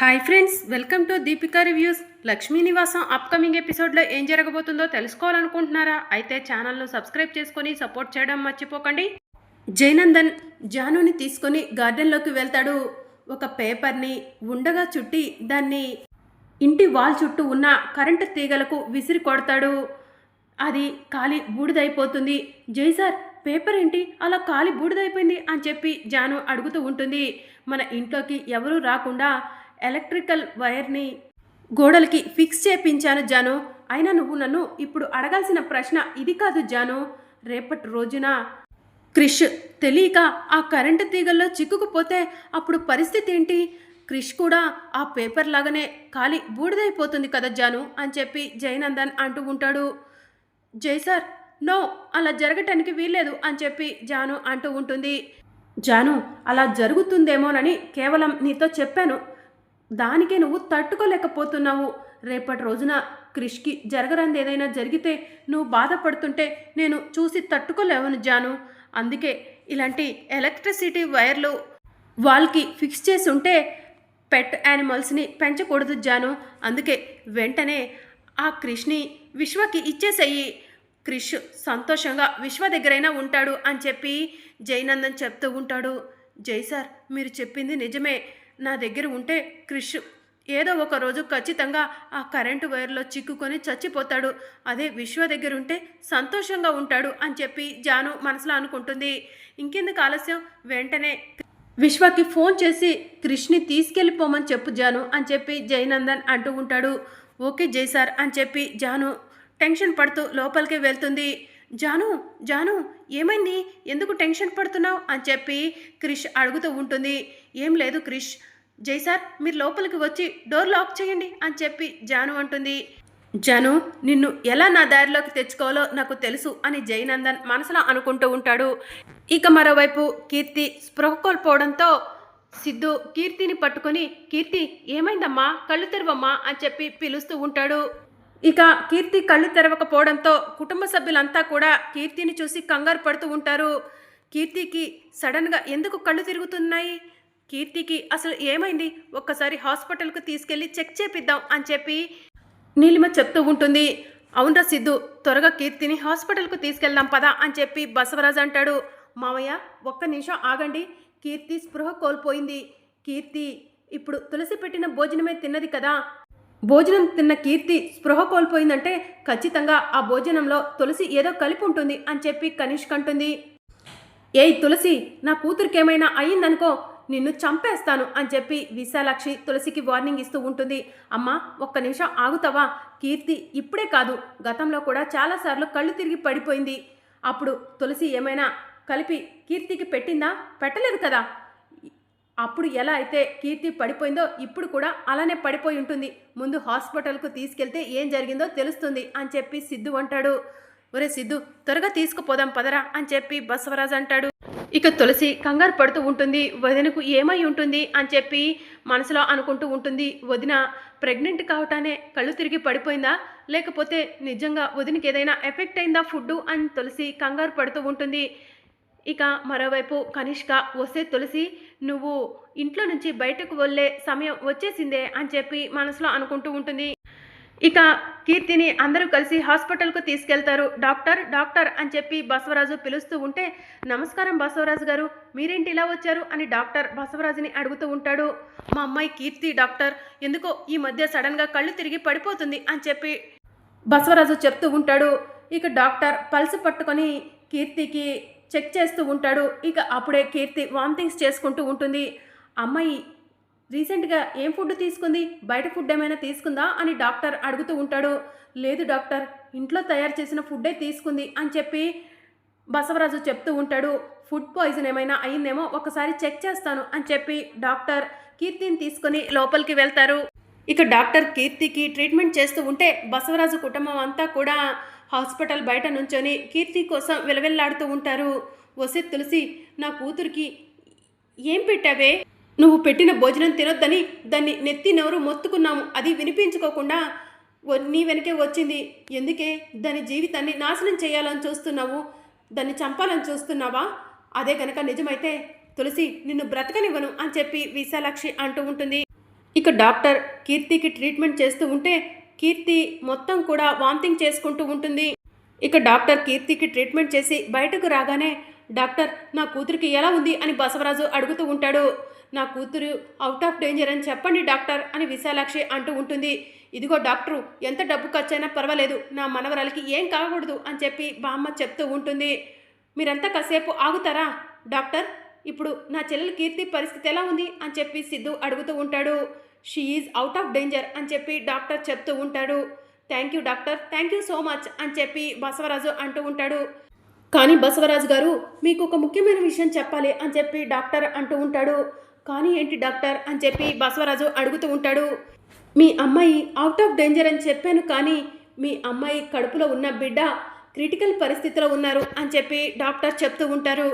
Hi friends welcome to Deepika reviews Lakshmi Nivasam upcoming ఎపిసోడ్లో ఏం జరగబోతుందో తెలుసుకోవాలనుకుంటున్నారా? అయితే ఛానల్ను సబ్స్క్రైబ్ చేసుకొని సపోర్ట్ చేయడం మర్చిపోకండి. జయనందన్ జానుని తీసుకొని గార్డెన్లోకి వెళ్తాడు. ఒక పేపర్ని ఉండగా చుట్టి దాన్ని ఇంటి వాల్ చుట్టూ ఉన్న కరెంటు తీగలకు విసిరి కొడతాడు. అది కాలి బూడిదైపోతుంది. జై సార్ పేపర్ ఏంటి? అలా కాలి బూడిదైపోయింది అని చెప్పి జాను అడుగుతూ ఉంటుంది. మన ఇంట్లోకి ఎవరూ రాకుండా ఎలక్ట్రికల్ వైర్ని గోడలకి ఫిక్స్ చేపించాను జాను. అయినా నువ్వు నన్ను ఇప్పుడు అడగాల్సిన ప్రశ్న ఇది కాదు జాను. రేపటి రోజున క్రిష్ తెలియక ఆ కరెంటు తీగల్లో చిక్కుకుపోతే అప్పుడు పరిస్థితి ఏంటి? క్రిష్ కూడా ఆ పేపర్ లాగానే ఖాళీ బూడిదైపోతుంది కదా జాను అని చెప్పి జయనందన్ అంటూ ఉంటాడు. జై సార్ నో అలా జరగటానికి వీల్లేదు అని చెప్పి జాను అంటూ ఉంటుంది. జాను అలా జరుగుతుందేమోనని కేవలం నీతో చెప్పాను. దానికే నువ్వు తట్టుకోలేకపోతున్నావు. రేపటి రోజున క్రిష్కి జరగరంది ఏదైనా జరిగితే నువ్వు బాధపడుతుంటే నేను చూసి తట్టుకోలేవను జాను అందుకే ఇలాంటి ఎలక్ట్రిసిటీ వైర్లు వాల్కి ఫిక్స్ చేసి ఉంటే పెట్ యానిమల్స్ని పెంచకూడదు జాను. అందుకే వెంటనే ఆ క్రిష్ని విశ్వకి ఇచ్చేసేయి. క్రిష్ సంతోషంగా విశ్వ దగ్గరైనా ఉంటాడు అని చెప్పి జయనందన్ చెప్తూ ఉంటాడు. జై సార్ మీరు చెప్పింది నిజమే. నా దగ్గర ఉంటే క్రిష్. ఏదో ఒక రోజు ఖచ్చితంగా ఆ కరెంటు వైర్లో చిక్కుకొని చచ్చిపోతాడు. అదే విశ్వ దగ్గర ఉంటే సంతోషంగా ఉంటాడు అని చెప్పి జాను మనసులో అనుకుంటుంది. ఇంకెందుకు ఆలస్యం? వెంటనే విశ్వకి ఫోన్ చేసి క్రిష్ని తీసుకెళ్ళిపోమని చెప్పు జాను అని చెప్పి జయనందన్ అంటూ ఉంటాడు. ఓకే జై సార్ అని చెప్పి జాను టెన్షన్ పడుతూ లోపలికి వెళ్తుంది. జాను జాను ఏమైంది? ఎందుకు టెన్షన్ పడుతున్నావు? అని చెప్పి క్రిష్ అడుగుతూ ఉంటుంది. ఏం లేదు క్రిష్. జై సార్ మీరు లోపలికి వచ్చి డోర్ లాక్ చేయండి అని చెప్పి జాను అంటుంది. జాను నిన్ను ఎలా నా దారిలోకి తెచ్చుకోవాలో నాకు తెలుసు అని జయనందన్ మనసులో అనుకుంటూ ఉంటాడు. ఇక మరోవైపు కీర్తి స్పృహ కోల్పోవడంతో సిద్ధు కీర్తిని పట్టుకొని కీర్తి ఏమైందమ్మా? కళ్ళు తెరవమ్మా? అని చెప్పి పిలుస్తూ ఉంటాడు. ఇక కీర్తి కళ్ళు తెరవకపోవడంతో కుటుంబ సభ్యులంతా కూడా కీర్తిని చూసి కంగారు పడుతూ ఉంటారు. కీర్తికి సడన్గా ఎందుకు కళ్ళు తిరుగుతున్నాయి? కీర్తికి అసలు ఏమైంది? ఒక్కసారి హాస్పిటల్కు తీసుకెళ్ళి చెక్ చేపిద్దాం అని చెప్పి నీలిమ చెప్తూ ఉంటుంది. అవునరా సిద్ధు త్వరగా కీర్తిని హాస్పిటల్కు తీసుకెళ్దాం పదా అని చెప్పి బసవరాజు అంటాడు. మామయ్య ఒక్క నిమిషం ఆగండి. కీర్తి స్పృహ కోల్పోయింది. కీర్తి ఇప్పుడు తులసి పెట్టిన భోజనమే తిన్నది కదా. భోజనం తిన్న కీర్తి స్పృహ కోల్పోయిందంటే ఖచ్చితంగా ఆ భోజనంలో తులసి ఏదో కలిపి ఉంటుంది అని చెప్పి కనిష్క్ అంటుంది. ఏయ్ తులసి నా కూతురికి ఏమైనా అయ్యిందనుకో నిన్ను చంపేస్తాను అని చెప్పి విశాలాక్షి తులసికి వార్నింగ్ ఇస్తూ ఉంటుంది. అమ్మా ఒక్క నిమిషం ఆగుతావా? కీర్తి ఇప్పుడే కాదు గతంలో కూడా చాలాసార్లు కళ్ళు తిరిగి పడిపోయింది. అప్పుడు తులసి ఏమైనా కలిపి కీర్తికి పెట్టిందా? పెట్టలేదు కదా. అప్పుడు ఎలా అయితే కీర్తి పడిపోయిందో ఇప్పుడు కూడా అలానే పడిపోయి ఉంటుంది. ముందు హాస్పిటల్కు తీసుకెళ్తే ఏం జరిగిందో తెలుస్తుంది అని చెప్పి సిద్ధు అంటాడు. ఒరే సిద్ధు త్వరగా తీసుకుపోదాం పదరా అని చెప్పి బసవరాజ్ అంటాడు. ఇక తులసి కంగారు పడుతూ ఉంటుంది. వదినకు ఏమై ఉంటుంది అని చెప్పి మనసులో అనుకుంటూ ఉంటుంది. వదిన ప్రెగ్నెంట్ కావటానే కళ్ళు తిరిగి పడిపోయిందా? లేకపోతే నిజంగా వదినకి ఏదైనా ఎఫెక్ట్ అయిందా ఫుడ్ అని తులసి కంగారు పడుతూ ఉంటుంది. ఇక మరోవైపు కనిష్క వస్తే తులసి నువ్వు ఇంట్లో నుంచి బయటకు వెళ్ళే సమయం వచ్చేసిందే అని చెప్పి మనసులో అనుకుంటూ ఉంటుంది. ఇక కీర్తిని అందరూ కలిసి హాస్పిటల్కు తీసుకెళ్తారు. డాక్టర్ డాక్టర్ అని చెప్పి బసవరాజు పిలుస్తూ ఉంటే నమస్కారం బసవరాజు గారు మీరేంటి ఇలా వచ్చారు అని డాక్టర్ బసవరాజుని అడుగుతూ ఉంటాడు. మా అమ్మాయి కీర్తి డాక్టర్ ఎందుకో ఈ మధ్య సడన్గా కళ్ళు తిరిగి పడిపోతుంది అని చెప్పి బసవరాజు చెప్తూ ఉంటాడు. ఇక డాక్టర్ పల్స్ పట్టుకొని కీర్తికి చెక్ చేస్తూ ఉంటాడు. ఇక అప్పుడే కీర్తి వామిటింగ్స్ చేసుకుంటూ ఉంటుంది. అమ్మాయి రీసెంట్గా ఏం ఫుడ్ తీసుకుంది? బయట ఫుడ్ ఏమైనా తీసుకుందా? అని డాక్టర్ అడుగుతూ ఉంటాడు. లేదు డాక్టర్ ఇంట్లో తయారు చేసిన ఫుడ్డే తీసుకుంది అని చెప్పి బసవరాజు చెప్తూ ఉంటాడు. ఫుడ్ పాయిజన్ ఏమైనా అయిందేమో ఒకసారి చెక్ చేస్తాను అని చెప్పి డాక్టర్ కీర్తిని తీసుకొని లోపలికి వెళ్తారు. ఇక డాక్టర్ కీర్తికి ట్రీట్మెంట్ చేస్తూ ఉంటే బసవరాజు కుటుంబం అంతా కూడా హాస్పిటల్ బయట నుంచొని కీర్తి కోసం విలవిల్లాడుతూ ఉంటారు. వసే తులసి నా కూతురికి ఏం పెట్టావే? నువ్వు పెట్టిన భోజనం తినొద్దని దాన్ని నెత్తి నోరు మొత్తుకున్నాము. అది వినిపించుకోకుండా నీ వెనకే వచ్చింది. ఎందుకే? దాని జీవితాన్ని నాశనం చేయాలని చూస్తున్నావు. దాన్ని చంపాలని చూస్తున్నావా? అదే కనుక నిజమైతే తులసి నిన్ను బ్రతకనివ్వను అని చెప్పి విశాలాక్షి అంటూ ఉంటుంది. ఇక డాక్టర్ కీర్తికి ట్రీట్మెంట్ చేస్తూ ఉంటే కీర్తి మొత్తం కూడా వాంతింగ్ చేసుకుంటూ ఉంటుంది. ఇక డాక్టర్ కీర్తికి ట్రీట్మెంట్ చేసి బయటకు రాగానే డాక్టర్ నా కూతురికి ఎలా ఉంది? అని బసవరాజు అడుగుతూ ఉంటాడు. నా కూతురు అవుట్ ఆఫ్ డేంజర్ అని చెప్పండి డాక్టర్ అని విశాలాక్షి అంటూ ఉంటుంది. ఇదిగో డాక్టరు ఎంత డబ్బు ఖర్చైనా పర్వాలేదు నా మనవరాలకి ఏం కాకూడదు అని చెప్పి బామ్మ చెప్తూ ఉంటుంది. మీరంతా కాసేపు ఆగుతారా? డాక్టర్ ఇప్పుడు నా చెల్లెలు కీర్తి పరిస్థితి ఎలా ఉంది? అని చెప్పి సిద్ధు అడుగుతూ ఉంటాడు. She is out of danger అని చెప్పి డాక్టర్ చెప్తూ ఉంటాడు. Thank you doctor. Thank you so much అని చెప్పి బసవరాజు అంటూ ఉంటాడు. కానీ బసవరాజు గారు మీకు ఒక ముఖ్యమైన విషయం చెప్పాలి అని చెప్పి డాక్టర్ అంటూ ఉంటాడు. కానీ ఏంటి డాక్టర్ అని చెప్పి బసవరాజు అడుగుతూ ఉంటాడు. మీ అమ్మాయి అవుట్ ఆఫ్ డేంజర్ అని చెప్పాను కానీ మీ అమ్మాయి కడుపులో ఉన్న బిడ్డ క్రిటికల్ పరిస్థితిలో ఉన్నారు అని చెప్పి డాక్టర్ చెప్తూ ఉంటారు.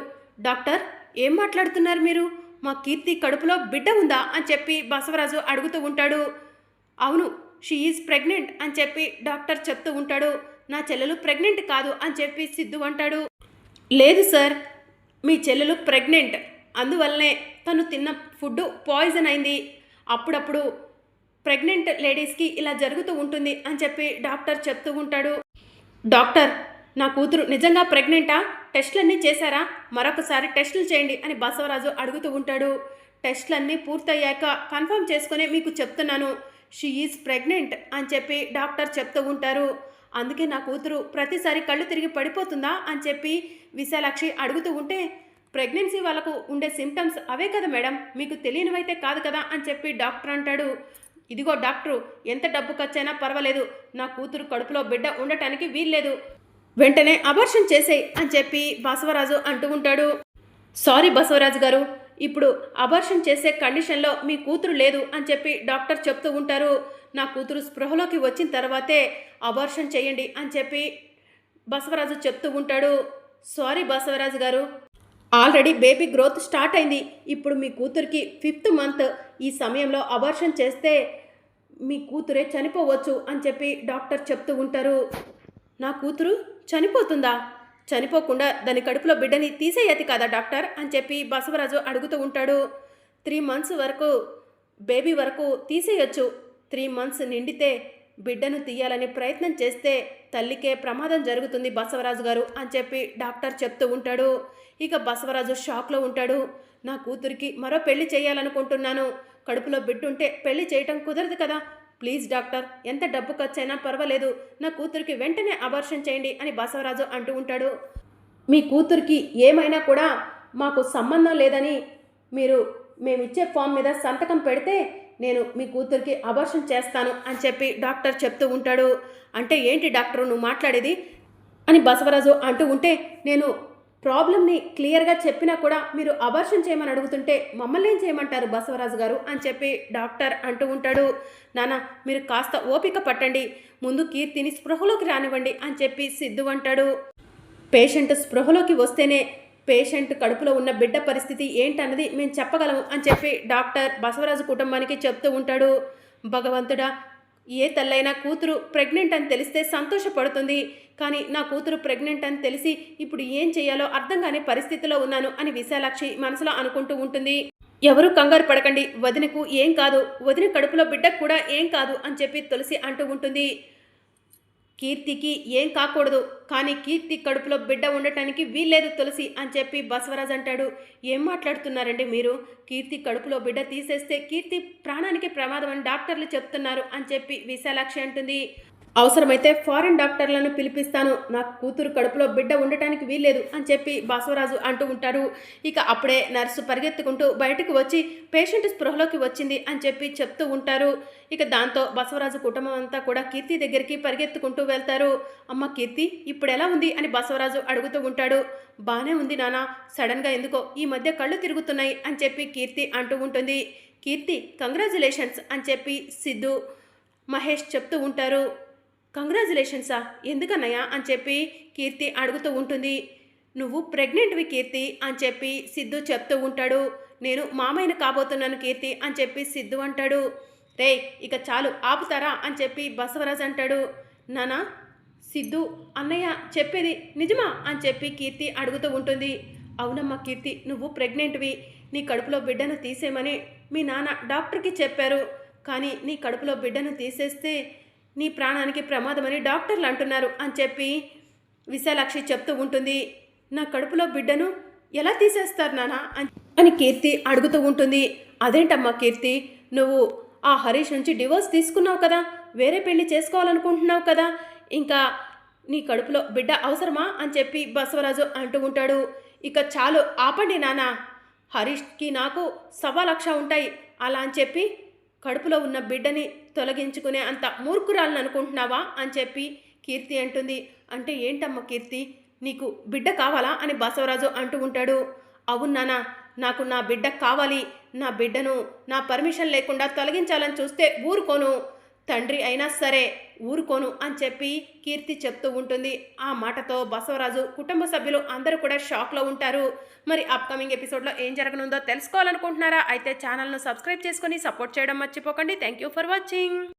డాక్టర్ ఏం మాట్లాడుతున్నారు మీరు? మా కీర్తి కడుపులో బిడ్డ ఉందా అని చెప్పి బసవరాజు అడుగుతూ ఉంటాడు. అవును షీ ఈజ్ ప్రెగ్నెంట్ అని చెప్పి డాక్టర్ చెప్తూ ఉంటాడు. నా చెల్లెలు ప్రెగ్నెంట్ కాదు అని చెప్పి సిద్ధు అంటాడు. లేదు సార్ మీ చెల్లెలు ప్రెగ్నెంట్ అందువల్లనే తను తిన్న ఫుడ్ పాయిజన్ అయింది. అప్పుడప్పుడు ప్రెగ్నెంట్ లేడీస్కి ఇలా జరుగుతూ ఉంటుంది అని చెప్పి డాక్టర్ చెప్తూ ఉంటాడు. డాక్టర్ నా కూతురు నిజంగా ప్రెగ్నెంటా? టెస్టులన్నీ చేశారా? మరొకసారి టెస్టులు చేయండి అని బసవరాజు అడుగుతూ ఉంటాడు. టెస్టులన్నీ పూర్తయ్యాక కన్ఫర్మ్ చేసుకుని మీకు చెప్తున్నాను. షీ ఈజ్ ప్రెగ్నెంట్ అని చెప్పి డాక్టర్ చెప్తూ ఉంటారు. అందుకే నా కూతురు ప్రతిసారి కళ్ళు తిరిగి పడిపోతుందా అని చెప్పి విశాలాక్షి అడుగుతూ ఉంటే ప్రెగ్నెన్సీ వాళ్ళకు ఉండే సిమ్టమ్స్ అవే కదా మేడం? మీకు తెలియనివైతే కాదు కదా అని చెప్పి డాక్టర్ అంటాడు. ఇదిగో డాక్టరు ఎంత డబ్బు ఖర్చైనా పర్వాలేదు. నా కూతురు కడుపులో బిడ్డ ఉండటానికి వీల్లేదు. వెంటనే అబార్షన్ చేసేయి అని చెప్పి బసవరాజు అంటూ ఉంటాడు. సారీ బసవరాజు గారు ఇప్పుడు అబార్షన్ చేసే కండిషన్లో మీ కూతురు లేదు అని చెప్పి డాక్టర్ చెప్తూ ఉంటారు. నా కూతురు స్పృహలోకి వచ్చిన తర్వాతే అబార్షన్ చేయండి అని చెప్పి బసవరాజు చెప్తూ ఉంటాడు. సారీ బసవరాజు గారు ఆల్రెడీ బేబీ గ్రోత్ స్టార్ట్ అయింది. ఇప్పుడు మీ కూతురికి ఫిఫ్త్ మంత్. ఈ సమయంలో అబార్షన్ చేస్తే మీ కూతురే చనిపోవచ్చు అని చెప్పి డాక్టర్ చెప్తూ ఉంటారు. నా కూతురు చనిపోతుందా? చనిపోకుండా దాని కడుపులో బిడ్డని తీసేయతి కదా డాక్టర్? అని చెప్పి బసవరాజు అడుగుతూ ఉంటాడు. త్రీ మంత్స్ వరకు బేబీ వరకు తీసేయొచ్చు. త్రీ మంత్స్ నిండితే బిడ్డను తీయాలని ప్రయత్నం చేస్తే తల్లికే ప్రమాదం జరుగుతుంది బసవరాజు గారు అని చెప్పి డాక్టర్ చెప్తూ ఉంటాడు. ఇక బసవరాజు షాక్లో ఉంటాడు. నా కూతురికి మరో పెళ్ళి చేయాలనుకుంటున్నాను. కడుపులో బిడ్డ ఉంటే పెళ్ళి చేయటం కుదరదు కదా. ప్లీజ్ డాక్టర్ ఎంత డబ్బు ఖర్చైనా పర్వాలేదు. నా కూతురికి వెంటనే అబార్షన్ చేయండి అని బసవరాజు అంటూ ఉంటాడు. మీ కూతురికి ఏమైనా కూడా మాకు సంబంధం లేదని మీరు మేమిచ్చే ఫామ్ మీద సంతకం పెడితే నేను మీ కూతురికి అబార్షన్ చేస్తాను అని చెప్పి డాక్టర్ చెప్తూ ఉంటాడు. అంటే ఏంటి డాక్టర్ నువ్వు మాట్లాడేది? అని బసవరాజు అంటూ ఉంటే నేను ప్రాబ్లమ్ని క్లియర్గా చెప్పినా కూడా మీరు అబార్షన్ చేయమని అడుగుతుంటే మమ్మల్ని ఏం చేయమంటారు బసవరాజు గారు అని చెప్పి డాక్టర్ అంటూ ఉంటాడు. నాన్న మీరు కాస్త ఓపిక పట్టండి. ముందు కీర్తిని స్పృహలోకి రానివ్వండి అని చెప్పి సిద్ధు అంటాడు. పేషెంట్ స్పృహలోకి వస్తేనే పేషెంట్ కడుపులో ఉన్న బిడ్డ పరిస్థితి ఏంటన్నది మేము చెప్పగలము అని చెప్పి డాక్టర్ బసవరాజు కుటుంబానికి చెప్తూ ఉంటాడు. భగవంతుడా ఏ తల్లైనా కూతురు ప్రెగ్నెంట్ అని తెలిస్తే సంతోషపడుతుంది. కానీ నా కూతురు ప్రెగ్నెంట్ అని తెలిసి ఇప్పుడు ఏం చేయాలో అర్థం కాని పరిస్థితిలో ఉన్నాను అని విశాలాక్షి మనసులో అనుకుంటూ ఉంటుంది. ఎవరు కంగారు పడకండి వదినకు ఏం కాదు వదిన కడుపులో బిడ్డకు కూడా ఏం కాదు అని చెప్పి తులసి అంటూ ఉంటుంది. కీర్తికి ఏం కాకూడదు. కానీ కీర్తి కడుపులో బిడ్డ ఉండటానికి వీల్లేదు తులసి అని చెప్పి బసవరాజ్ అంటాడు. ఏం మాట్లాడుతున్నారండి మీరు? కీర్తి కడుపులో బిడ్డ తీసేస్తే కీర్తి ప్రాణానికి ప్రమాదం అని డాక్టర్లు చెప్తున్నారు అని చెప్పి విశాలాక్షి అంటుంది. అవసరమైతే ఫారిన్ డాక్టర్లను పిలిపిస్తాను. నా కూతురు కడుపులో బిడ్డ ఉండటానికి వీల్లేదు అని చెప్పి బసవరాజు అంటూ ఉంటారు ఇక అప్పుడే నర్సు పరిగెత్తుకుంటూ బయటకు వచ్చి పేషెంట్ స్పృహలోకి వచ్చింది అని చెప్పి చెప్తూ ఉంటారు. ఇక దాంతో బసవరాజు కుటుంబం అంతా కూడా కీర్తి దగ్గరికి పరిగెత్తుకుంటూ వెళ్తారు. అమ్మ కీర్తి ఇప్పుడు ఎలా ఉంది? అని బసవరాజు అడుగుతూ ఉంటాడు. బాగానే ఉంది నానా సడన్గా ఎందుకో ఈ మధ్య కళ్ళు తిరుగుతున్నాయి అని చెప్పి కీర్తి అంటూ ఉంటుంది. కీర్తి కంగ్రాచులేషన్స్ అని చెప్పి సిద్ధు మహేష్ చెప్తూ ఉంటారు. కంగ్రాచులేషన్సా ఎందుకన్నయ్యా? అని చెప్పి కీర్తి అడుగుతూ ఉంటుంది. నువ్వు ప్రెగ్నెంట్వి కీర్తి అని చెప్పి సిద్ధు చెప్తూ ఉంటాడు. నేను మామయ్యను కాబోతున్నాను కీర్తి అని చెప్పి సిద్ధు అంటాడు. రే ఇక చాలు ఆపుతారా? అని చెప్పి బసవరాజ్ అంటాడు. నానా సిద్ధు అన్నయ్య చెప్పేది నిజమా? అని చెప్పి కీర్తి అడుగుతూ ఉంటుంది. అవునమ్మా కీర్తి నువ్వు ప్రెగ్నెంట్వి నీ కడుపులో బిడ్డను తీసేయమని మీ నాన్న డాక్టర్కి చెప్పారు. కానీ నీ కడుపులో బిడ్డను తీసేస్తే నీ ప్రాణానికి ప్రమాదమని డాక్టర్లు అంటున్నారు అని చెప్పి విశాలాక్షి చెప్తూ ఉంటుంది. నా కడుపులో బిడ్డను ఎలా తీసేస్తారు నానా? అని- కీర్తి అడుగుతూ ఉంటుంది. అదేంటమ్మా కీర్తి? నువ్వు ఆ హరీష్ నుంచి డివోర్స్ తీసుకున్నావు కదా? వేరే పెళ్ళి చేసుకోవాలనుకుంటున్నావు కదా? ఇంకా నీ కడుపులో బిడ్డ అవసరమా? అని చెప్పి బసవరాజు అంటూ ఉంటాడు. ఇక చాలు ఆపండి నాన్న హరీష్కి నాకు సవా లక్ష ఉంటాయి. అలా అని చెప్పి కడుపులో ఉన్న బిడ్డని తొలగించుకునే అంత మూర్ఖురాలను అనుకుంటున్నావా అని చెప్పి కీర్తి అంటుంది. అంటే ఏంటమ్మా కీర్తి? నీకు బిడ్డ కావాలా అని బసవరాజు అంటూ ఉంటాడు. అవును నాన్న నాకు నా బిడ్డ కావాలి. నా బిడ్డను నా పర్మిషన్ లేకుండా తొలగించాలని చూస్తే ఊరుకోను. తండ్రి అయినా సరే ఊరుకోను అని చెప్పి కీర్తి చెప్తూ ఉంటుంది. ఆ మాటతో బసవరాజు కుటుంబ సభ్యులు అందరూ కూడా షాక్లో ఉంటారు. మరి అప్కమింగ్ ఎపిసోడ్లో ఏం జరగనుందో తెలుసుకోవాలనుకుంటున్నారా? అయితే ఛానల్ను సబ్స్క్రైబ్ చేసుకొని సపోర్ట్ చేయడం మర్చిపోకండి. Thank you for watching